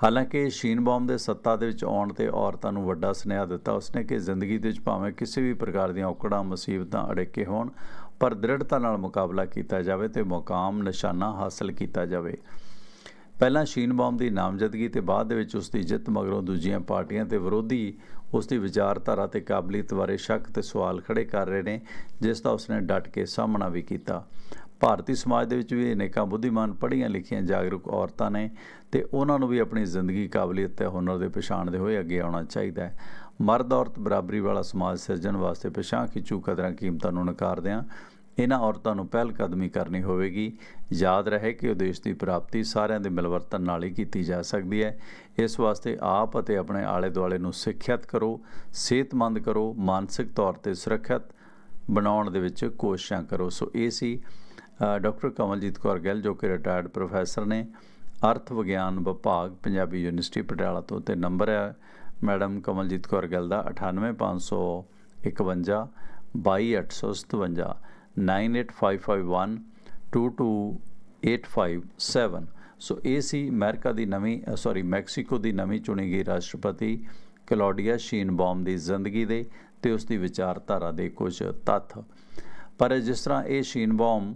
ਹਾਲਾਂਕਿ ਸ਼ੀਨ ਬੌਮ ਦੇ ਸੱਤਾ ਦੇ ਵਿੱਚ ਆਉਣ ਤੇ ਔਰਤਾਂ ਨੂੰ ਵੱਡਾ ਸੁਨੇਹਾ ਦਿੱਤਾ ਉਸਨੇ ਕਿ ਜ਼ਿੰਦਗੀ ਦੇ ਵਿੱਚ ਭਾਵੇਂ ਕਿਸੇ ਵੀ ਪ੍ਰਕਾਰ ਦੀਆਂ ਔਕੜਾਂ, ਮੁਸੀਬਤਾਂ ਅੜੇਕੇ ਹੋਣ, ਪਰ ਦ੍ਰਿੜਤਾ ਨਾਲ ਮੁਕਾਬਲਾ ਕੀਤਾ ਜਾਵੇ ਤੇ ਮੁਕਾਮ ਨਿਸ਼ਾਨਾ ਹਾਸਲ ਕੀਤਾ ਜਾਵੇ। ਪਹਿਲਾਂ ਸ਼ੀਨ ਬੌਮ ਦੀ ਨਾਮਜ਼ਦਗੀ ਤੇ ਬਾਅਦ ਦੇ ਵਿੱਚ ਉਸ ਦੀ ਜਿੱਤ ਮਗਰੋਂ ਦੂਜੀਆਂ ਪਾਰਟੀਆਂ ਤੇ ਵਿਰੋਧੀ ਉਸ ਦੀ ਵਿਚਾਰਧਾਰਾ ਤੇ ਕਾਬਲੀਅਤ ਬਾਰੇ ਸ਼ੱਕ ਤੇ ਸਵਾਲ ਖੜੇ ਕਰ ਰਹੇ ਨੇ, ਜਿਸ ਦਾ ਉਸਨੇ ਡਟ ਕੇ ਸਾਹਮਣਾ ਵੀ ਕੀਤਾ। ਭਾਰਤੀ ਸਮਾਜ ਦੇ ਵਿੱਚ ਵੀ ਅਨੇਕਾਂ ਬੁੱਧੀਮਾਨ ਪੜ੍ਹੀਆਂ ਲਿਖੀਆਂ ਜਾਗਰੂਕ ਔਰਤਾਂ ਨੇ ਤੇ ਉਹਨਾਂ ਨੂੰ ਵੀ ਆਪਣੀ ਜ਼ਿੰਦਗੀ ਕਾਬਲੀਅਤ ਤੇ ਹੁਨਰ ਦੇ ਪਛਾਣਦੇ ਹੋਏ ਅੱਗੇ ਆਉਣਾ ਚਾਹੀਦਾ ਹੈ। ਮਰਦ ਔਰਤ ਬਰਾਬਰੀ ਵਾਲਾ ਸਮਾਜ ਸਿਰਜਣ ਵਾਸਤੇ ਪਛਾਣ ਖਿੱਚੂ ਕਦਰਾਂ ਕੀਮਤਾਂ ਨੂੰ ਨਕਾਰਦਿਆਂ ਇਹਨਾਂ ਔਰਤਾਂ ਨੂੰ ਪਹਿਲ ਕਦਮੀ ਕਰਨੀ ਹੋਵੇਗੀ। ਯਾਦ ਰਹੇ ਕਿ ਉਦੇਸ਼ ਦੀ ਪ੍ਰਾਪਤੀ ਸਾਰਿਆਂ ਦੇ ਮਿਲਵਰਤਨ ਨਾਲ ਹੀ ਕੀਤੀ ਜਾ ਸਕਦੀ ਹੈ। ਇਸ ਵਾਸਤੇ ਆਪ ਅਤੇ ਆਪਣੇ ਆਲੇ ਦੁਆਲੇ ਨੂੰ ਸਿੱਖਿਅਤ ਕਰੋ, ਸਿਹਤਮੰਦ ਕਰੋ, ਮਾਨਸਿਕ ਤੌਰ ਤੇ ਸੁਰੱਖਿਅਤ ਬਣਾਉਣ ਦੇ ਵਿੱਚ ਕੋਸ਼ਿਸ਼ਾਂ ਕਰੋ। ਸੋ ਇਹ ਸੀ ਡਾਕਟਰ ਕਮਲਜੀਤ ਕੌਰ ਗਿੱਲ, ਜੋ ਕਿ ਰਿਟਾਇਰਡ ਪ੍ਰੋਫੈਸਰ ਨੇ। ਅਰਥ ਵਿਗਿਆਨ ਵਿਭਾਗ, ਪੰਜਾਬੀ ਯੂਨੀਵਰਸਿਟੀ ਪਟਿਆਲਾ ਤੋਂ। ਤੇ ਨੰਬਰ ਹੈ ਮੈਡਮ ਕਮਲਜੀਤ ਕੌਰ ਗਿੱਲ ਦਾ 98551 22857 9855122857 ਸੋ ਇਹ ਸੀ ਅਮਰੀਕਾ ਦੀ ਨਵੀਂ ਸੌਰੀ ਮੈਕਸੀਕੋ ਦੀ ਨਵੀਂ ਚੁਣੀ ਗਈ ਰਾਸ਼ਟਰਪਤੀ ਕਲੋਡੀਆ ਸ਼ੀਨਬੌਮ ਦੀ ਜ਼ਿੰਦਗੀ ਦੇ ਤੇ ਉਸ ਦੀ ਵਿਚਾਰਧਾਰਾ ਦੇ ਕੁਝ ਤੱਥ। ਪਰ ਜਿਸ ਤਰ੍ਹਾਂ ਇਹ ਸ਼ੀਨਬੌਮ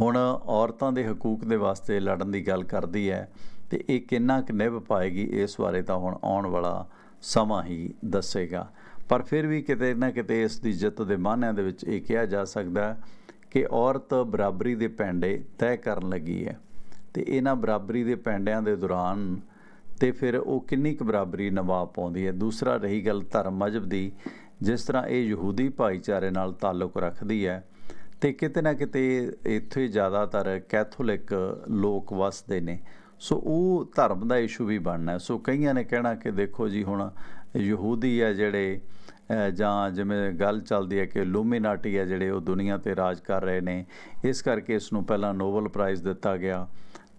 ਹੁਣ ਔਰਤਾਂ ਦੇ ਹਕੂਕ ਦੇ ਵਾਸਤੇ ਲੜਨ ਦੀ ਗੱਲ ਕਰਦੀ ਹੈ ਤੇ ਇਹ ਕਿੰਨਾ ਕੁ ਨਿਭ ਪਾਏਗੀ, ਇਸ ਬਾਰੇ ਤਾਂ ਹੁਣ ਆਉਣ ਵਾਲਾ ਸਮਾਂ ਹੀ ਦੱਸੇਗਾ। ਪਰ ਫਿਰ ਵੀ ਕਿਤੇ ਨਾ ਕਿਤੇ ਇਸ ਦੀ ਜਿੱਤ ਦੇ ਮਾਨਿਆਂ ਦੇ ਵਿੱਚ ਇਹ ਕਿਹਾ ਜਾ ਸਕਦਾ ਕਿ ਔਰਤ ਬਰਾਬਰੀ ਦੇ ਪੈਂਡੇ ਤੈਅ ਕਰਨ ਲੱਗੀ ਹੈ ਤੇ ਇਹਨਾਂ ਬਰਾਬਰੀ ਦੇ ਪੈਂਡਿਆਂ ਦੇ ਦੌਰਾਨ ਤੇ ਫਿਰ ਉਹ ਕਿੰਨੀ ਕੁ ਬਰਾਬਰੀ ਨਿਭਾ ਪਾਉਂਦੀ ਹੈ? ਦੂਸਰਾ ਰਹੀ ਗੱਲ ਧਰਮ ਮਜਬ ਦੀ, ਜਿਸ ਤਰ੍ਹਾਂ ਇਹ ਯਹੂਦੀ ਭਾਈਚਾਰੇ ਨਾਲ ਤਾਲੁਕ ਰੱਖਦੀ ਹੈ ਤੇ ਕਿਤੇ ਨਾ ਕਿਤੇ ਇੱਥੇ ਜ਼ਿਆਦਾਤਰ ਕੈਥੋਲਿਕ ਲੋਕ ਵਸਦੇ ਨੇ। ਸੋ ਉਹ ਧਰਮ ਦਾ ਇਸ਼ੂ ਵੀ ਬਣਨਾ ਸੋ ਕਈਆਂ ਨੇ ਕਹਿਣਾ ਕਿ ਦੇਖੋ ਜੀ ਹੁਣ ਯਹੂਦੀ ਹੈ ਜਿਹੜੇ ਜਾਂ ਜਿਵੇਂ ਗੱਲ ਚੱਲਦੀ ਹੈ ਕਿ ਲੂਮੀਨਾਟੀ ਹੈ ਜਿਹੜੇ ਉਹ ਦੁਨੀਆ ਤੇ ਰਾਜ ਕਰ ਰਹੇ ਨੇ, ਇਸ ਕਰਕੇ ਇਸ ਨੂੰ ਪਹਿਲਾਂ ਨੋਬਲ ਪ੍ਰਾਈਜ਼ ਦਿੱਤਾ ਗਿਆ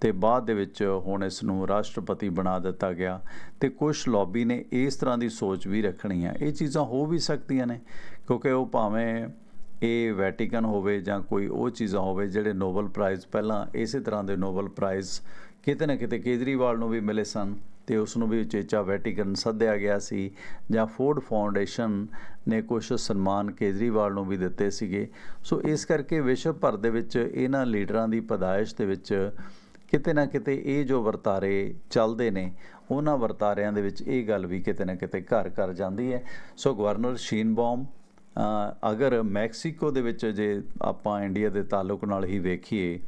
ਤੇ ਬਾਅਦ ਦੇ ਵਿੱਚ ਹੁਣ ਇਸ ਨੂੰ ਰਾਸ਼ਟਰਪਤੀ ਬਣਾ ਦਿੱਤਾ ਗਿਆ ਤੇ ਕੁਝ ਲੌਬੀ ਨੇ ਇਸ ਤਰ੍ਹਾਂ ਦੀ ਸੋਚ ਵੀ ਰੱਖਣੀ ਹੈ। ਇਹ ਚੀਜ਼ਾਂ ਹੋ ਵੀ ਸਕਦੀਆਂ ਨੇ, ਕਿਉਂਕਿ ਉਹ ਭਾਵੇਂ ਇਹ ਵੈਟੀਕਨ ਹੋਵੇ ਜਾਂ ਕੋਈ ਉਹ ਚੀਜ਼ਾਂ ਹੋਵੇ ਜਿਹੜੇ ਨੋਬਲ ਪ੍ਰਾਈਜ਼ ਪਹਿਲਾਂ ਇਸੇ ਤਰ੍ਹਾਂ ਦੇ ਨੋਬਲ ਪ੍ਰਾਈਜ਼ ਕਿਤੇ ਨਾ ਕਿਤੇ ਕੇਜਰੀਵਾਲ ਨੂੰ ਵੀ ਮਿਲੇ ਸਨ। ਤੇ ਉਸ ਨੂੰ ਵੀ ਉਚੇਚਾ ਵੈਟੀਕਨ ਸੱਦਿਆ ਗਿਆ ਸੀ ਜਾਂ ਫੋਰਡ ਫਾਊਂਡੇਸ਼ਨ ਨੇ ਕੁਝ ਸਨਮਾਨ ਕੇਜਰੀਵਾਲ ਨੂੰ ਵੀ ਦਿੱਤੇ ਸੀਗੇ। ਸੋ ਇਸ ਕਰਕੇ ਵਿਸ਼ਵ ਭਰ ਦੇ ਵਿੱਚ ਇਹਨਾਂ ਲੀਡਰਾਂ ਦੀ ਪਦਾਇਸ਼ ਦੇ ਵਿੱਚ ਕਿਤੇ ਨਾ ਕਿਤੇ ਇਹ ਜੋ ਵਰਤਾਰੇ ਚੱਲਦੇ ਨੇ ਉਹਨਾਂ ਵਰਤਾਰਿਆਂ ਦੇ ਵਿੱਚ ਇਹ ਗੱਲ ਵੀ ਕਿਤੇ ਨਾ ਕਿਤੇ ਘਰ ਘਰ ਜਾਂਦੀ ਹੈ। ਸੋ ਗਵਰਨਰ ਸ਼ੀਨਬੌਮ ਅ, ਅਗਰ ਮੈਕਸੀਕੋ ਦੇ ਵਿੱਚ ਜੇ ਆਪਾਂ ਇੰਡੀਆ ਦੇ ਤਾਲੁਕ ਨਾਲ ਹੀ ਵੇਖੀਏ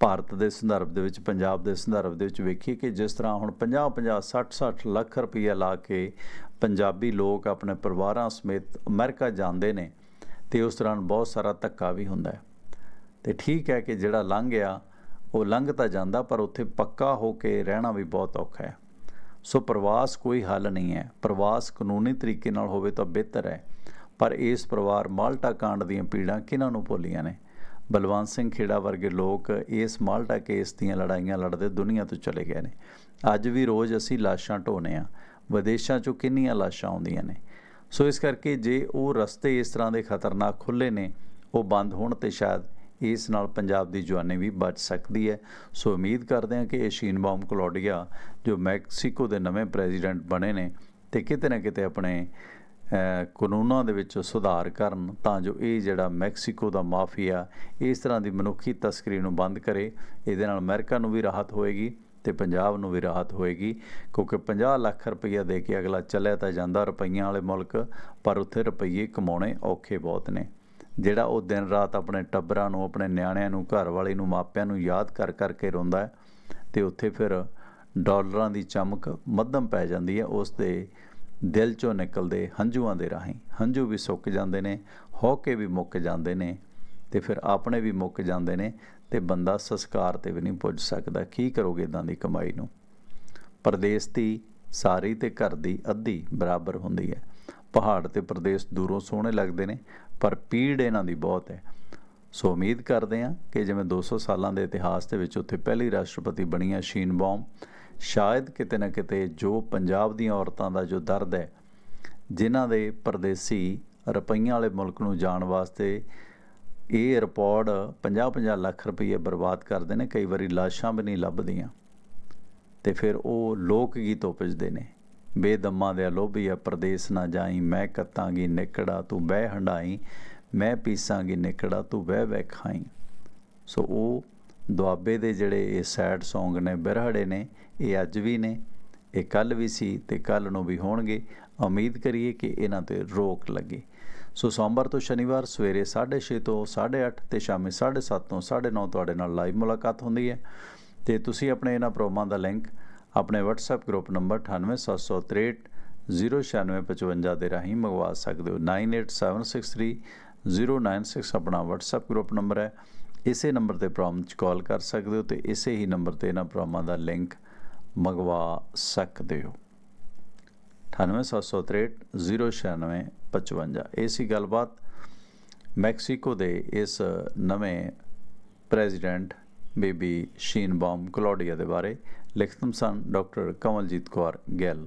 ਭਾਰਤ ਦੇ ਸੰਦਰਭ ਦੇ ਵਿੱਚ, ਪੰਜਾਬ ਦੇ ਸੰਦਰਭ ਦੇ ਵਿੱਚ ਵੇਖੀਏ ਕਿ ਜਿਸ ਤਰ੍ਹਾਂ ਹੁਣ 50 50 60 60 ਲੱਖ ਰੁਪਈਆ ਲਾ ਕੇ ਪੰਜਾਬੀ ਲੋਕ ਆਪਣੇ ਪਰਿਵਾਰਾਂ ਸਮੇਤ ਅਮਰੀਕਾ ਜਾਂਦੇ ਨੇ ਤੇ ਉਸ ਦੌਰਾਨ ਬਹੁਤ ਸਾਰਾ ਧੱਕਾ ਵੀ ਹੁੰਦਾ ਹੈ। ਤੇ ਠੀਕ ਹੈ ਕਿ ਜਿਹੜਾ ਲੰਘ ਗਿਆ, ਉਹ ਲੰਘ ਤਾਂ ਜਾਂਦਾ, ਪਰ ਉੱਥੇ ਪੱਕਾ ਹੋ ਕੇ ਰਹਿਣਾ ਵੀ ਬਹੁਤ ਔਖਾ ਹੈ। ਸੋ ਪ੍ਰਵਾਸ ਕੋਈ ਹੱਲ ਨਹੀਂ ਹੈ। ਪ੍ਰਵਾਸ ਕਾਨੂੰਨੀ ਤਰੀਕੇ ਨਾਲ ਹੋਵੇ ਤਾਂ ਬਿਹਤਰ ਹੈ। ਪਰ ਇਸ ਪਰਿਵਾਰ ਮਾਲਟਾ ਕਾਂਡ ਦੀਆਂ ਪੀੜਾਂ ਕਿਹਨਾਂ ਨੂੰ ਭੁੱਲੀਆਂ ਨੇ? ਬਲਵੰਤ ਸਿੰਘ ਖੇੜਾ ਵਰਗੇ ਲੋਕ ਇਸ ਮਾਲਟਾ ਕੇਸ ਦੀਆਂ ਲੜਾਈਆਂ ਲੜਦੇ ਦੁਨੀਆ ਤੋਂ ਚਲੇ ਗਏ ਨੇ। ਅੱਜ ਵੀ ਰੋਜ਼ ਅਸੀਂ ਲਾਸ਼ਾਂ ਢੋਨੇ ਆ। ਵਿਦੇਸ਼ਾਂ ਚੋਂ ਕਿੰਨੀਆਂ ਲਾਸ਼ਾਂ ਆਉਂਦੀਆਂ ਨੇ। ਸੋ ਇਸ ਕਰਕੇ ਜੇ ਉਹ ਰਸਤੇ ਇਸ ਤਰ੍ਹਾਂ ਦੇ ਖਤਰਨਾਕ ਖੁੱਲੇ ਨੇ, ਉਹ ਬੰਦ ਹੋਣ ਤੇ ਸ਼ਾਇਦ ਇਸ ਨਾਲ ਪੰਜਾਬ ਦੀ ਜਵਾਨੀ ਵੀ ਬਚ ਸਕਦੀ ਹੈ। ਸੋ ਉਮੀਦ ਕਰਦੇ ਹਾਂ ਕਿ ਇਹ ਸ਼ੀਨਬਾਮ ਕਲੋਡੀਆ ਜੋ ਮੈਕਸੀਕੋ ਦੇ ਨਵੇਂ ਪ੍ਰੈਜ਼ੀਡੈਂਟ ਬਣੇ ਨੇ ਤੇ ਕਿਤੇ ਨਾ ਕਿਤੇ ਆਪਣੇ ਕਾਨੂੰਨਾਂ ਦੇ ਵਿੱਚ ਸੁਧਾਰ ਕਰਨ ਤਾਂ ਜੋ ਇਹ ਜਿਹੜਾ ਮੈਕਸੀਕੋ ਦਾ ਮਾਫੀਆ ਇਸ ਤਰ੍ਹਾਂ ਦੀ ਮਨੁੱਖੀ ਤਸਕਰੀ ਨੂੰ ਬੰਦ ਕਰੇ, ਇਹਦੇ ਨਾਲ ਅਮਰੀਕਾ ਨੂੰ ਵੀ ਰਾਹਤ ਹੋਏਗੀ ਤੇ ਪੰਜਾਬ ਨੂੰ ਵੀ ਰਾਹਤ ਹੋਏਗੀ। ਕਿਉਂਕਿ 50 ਲੱਖ ਰੁਪਈਆ ਦੇ ਕੇ ਅਗਲਾ ਚੱਲਿਆ ਤਾਂ ਜਾਂਦਾ ਰੁਪਈਆਂ ਵਾਲੇ ਮੁਲਕ, ਪਰ ਉੱਥੇ ਰੁਪਈਏ ਕਮਾਉਣੇ ਔਖੇ ਬਹੁਤ ਨੇ। ਜਿਹੜਾ ਉਹ ਦਿਨ ਰਾਤ ਆਪਣੇ ਟੱਬਰਾਂ ਨੂੰ, ਆਪਣੇ ਨਿਆਣਿਆਂ ਨੂੰ, ਘਰ ਵਾਲੇ ਨੂੰ, ਮਾਪਿਆਂ ਨੂੰ ਯਾਦ ਕਰ ਕਰਕੇ ਰੋਂਦਾ ਹੈ ਤੇ ਉੱਥੇ ਫਿਰ ਡਾਲਰਾਂ ਦੀ ਚਮਕ ਮੱਧਮ ਪੈ ਜਾਂਦੀ ਹੈ, ਉਸ ਦੇ ਦਿਲ ਚੋਂ ਨਿਕਲਦੇ ਹੰਝੂਆਂ ਦੇ ਰਾਹੀਂ। ਹੰਝੂ ਵੀ ਸੁੱਕ ਜਾਂਦੇ ਨੇ, ਹੌਕੇ ਵੀ ਮੁੱਕ ਜਾਂਦੇ ਨੇ ਤੇ ਫਿਰ ਆਪਣੇ ਵੀ ਮੁੱਕ ਜਾਂਦੇ ਨੇ ਤੇ ਬੰਦਾ ਸੰਸਕਾਰ ਤੇ ਵੀ ਨਹੀਂ ਪੁੱਜ ਸਕਦਾ। ਕੀ ਕਰੋਗੇ ਇਦਾਂ ਦੀ ਕਮਾਈ ਨੂੰ? ਪਰਦੇਸ ਦੀ ਸਾਰੀ ਤੇ ਘਰ ਦੀ ਅੱਧੀ ਬਰਾਬਰ ਹੁੰਦੀ ਹੈ। ਪਹਾੜ ਤੇ ਪ੍ਰਦੇਸ਼ ਦੂਰੋਂ ਸੋਹਣੇ ਲੱਗਦੇ ਨੇ, ਪਰ ਪੀੜ ਇਹਨਾਂ ਦੀ ਬਹੁਤ ਹੈ। ਸੋ ਉਮੀਦ ਕਰਦੇ ਹਾਂ ਕਿ ਜਿਵੇਂ 200 ਸਾਲਾਂ ਦੇ ਇਤਿਹਾਸ ਦੇ ਵਿੱਚ ਉੱਥੇ ਪਹਿਲੀ ਰਾਸ਼ਟਰਪਤੀ ਬਣੀ ਹੈ ਸ਼ੀਨਬੌਮ ਸ਼ਾਇਦ ਕਿਤੇ ਨਾ ਕਿਤੇ ਜੋ ਪੰਜਾਬ ਦੀਆਂ ਔਰਤਾਂ ਦਾ ਜੋ ਦਰਦ ਹੈ, ਜਿਨ੍ਹਾਂ ਦੇ ਪਰਦੇਸੀ ਰੁਪਈਆਂ ਵਾਲੇ ਮੁਲਕ ਨੂੰ ਜਾਣ ਵਾਸਤੇ ਇਹ ਰਿਪੋਰਟ 50-50 ਲੱਖ ਰੁਪਏ ਬਰਬਾਦ ਕਰਦੇ ਨੇ, ਕਈ ਵਾਰੀ ਲਾਸ਼ਾਂ ਵੀ ਨਹੀਂ ਲੱਭਦੀਆਂ। ਤੇ ਫਿਰ ਉਹ ਲੋਕ ਗੀਤ ਉਪਜਦੇ ਨੇ। ਬੇਦਮਾਂ ਦੇ ਲੋਭੀਆ ਪਰਦੇਸ ਨਾ ਜਾਈ, ਮੈਂ ਕੱਤਾਂਗੀ ਨਿਕੜਾ, ਤੂੰ ਬਹਿ ਹੰਡਾਈ ਮੈਂ ਪੀਸਾਂਗੀ ਨਿਕੜਾ, ਤੂੰ ਬਹਿ ਬਹਿ ਖਾਈ। ਸੋ ਉਹ ਦੁਆਬੇ ਦੇ ਜਿਹੜੇ ਇਹ ਸੈਡ Song ਨੇ, ਬਿਰਹੜੇ ਨੇ ਇਹ ਅੱਜ ਵੀ ਨੇ, ਇਹ ਕੱਲ ਵੀ ਸੀ ਤੇ ਕੱਲ ਨੂੰ ਵੀ ਹੋਣਗੇ। ਉਮੀਦ ਕਰੀਏ ਕਿ ਇਹਨਾਂ ਤੇ ਰੋਕ ਲੱਗੇ। ਸੋ ਸੋਮਵਾਰ ਤੋਂ ਸ਼ਨੀਵਾਰ ਸਵੇਰੇ 6:30 ਤੋਂ 8:30 ਤੇ ਸ਼ਾਮੀ 7:30 ਤੋਂ 9:30 ਤੁਹਾਡੇ ਨਾਲ ਲਾਈਵ ਮੁਲਾਕਾਤ ਹੁੰਦੀ ਹੈ। ਤੇ ਤੁਸੀਂ ਆਪਣੇ ਇਹਨਾਂ ਪ੍ਰੋਗਰਾਮਾਂ ਦਾ ਲਿੰਕ ਆਪਣੇ WhatsApp ਗਰੁੱਪ ਨੰਬਰ 98763 09655 ਦੇ ਰਾਹੀਂ ਮੰਗਵਾ ਸਕਦੇ ਹੋ। 98763096 ਆਪਣਾ WhatsApp ਗਰੁੱਪ ਨੰਬਰ ਹੈ। ਇਸੇ ਨੰਬਰ ਤੇ ਪ੍ਰੋਗਰਾਮ 'ਚ ਕਾਲ ਕਰ ਸਕਦੇ ਹੋ ਤੇ ਇਸੇ ਹੀ ਨੰਬਰ ਤੇ ਇਹਨਾਂ ਪ੍ਰੋਗਰਾਮਾਂ ਦਾ ਲਿੰਕ ਮੰਗਵਾ ਸਕਦੇ ਹੋ। 9876309655 ਇਹ ਸੀ ਗੱਲਬਾਤ ਮੈਕਸੀਕੋ ਦੇ ਇਸ ਨਵੇਂ ਪ੍ਰੈਜ਼ੀਡੈਂਟ ਬੀਬੀ ਸ਼ੀਨਬਾਮ ਕਲੋਡੀਆ ਦੇ ਬਾਰੇ। ਲਿਖਤਮ ਸਨ ਡਾਕਟਰ ਕਮਲਜੀਤ ਕੌਰ ਗਿੱਲ।